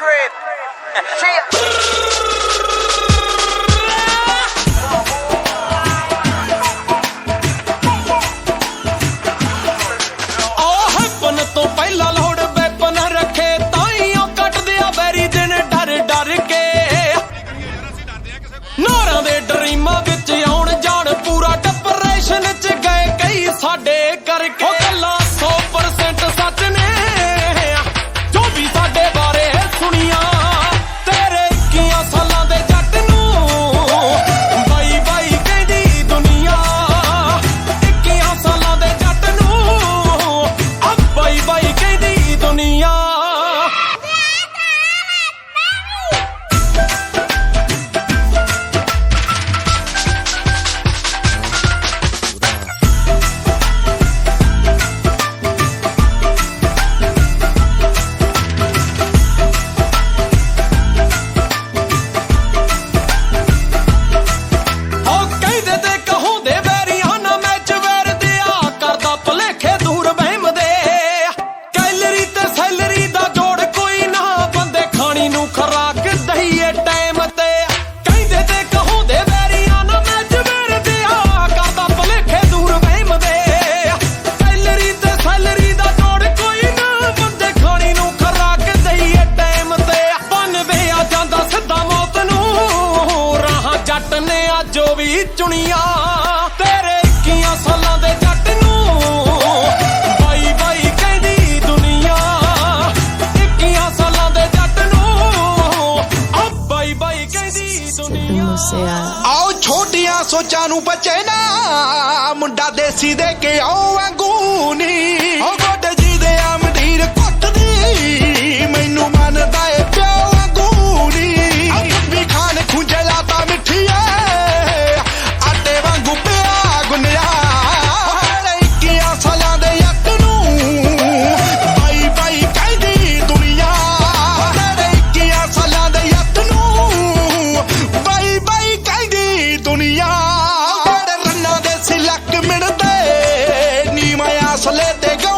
crib. ਜੋ ਵੀ ਚੁਣੀਆਂ, ਤੇਰੇ 21 ਸਾਲਾਂ ਦੇ ਜੱਟ ਨੂੰ ਬਾਈ ਬਾਈ ਕਹਿੰਦੀ ਦੁਨੀਆ 21 ਸਾਲਾਂ ਦੇ ਜੱਟ ਨੂੰ ਆ ਬਾਈ ਬਾਈ ਕਹਿੰਦੀ ਦੁਨੀਆ। ਆਓ ਛੋਟੀਆਂ ਸੋਚਾਂ ਨੂੰ ਬਚੇ ਨਾ, ਮੁੰਡਾ ਦੇਸੀ ਦੇ ਕੇ ਆਉ ਵਾਂਗੂ ਨੀ। ਦੇ ਆਮਦੀਰ ਕੁੱਟਦੀ, ਮੈਨੂੰ ਮੰਨਦਾ ਏ ਪਿਓ ਵਾਂਗੂ ਵੀ ਖਾਨ ਖੁੰਝਲਾ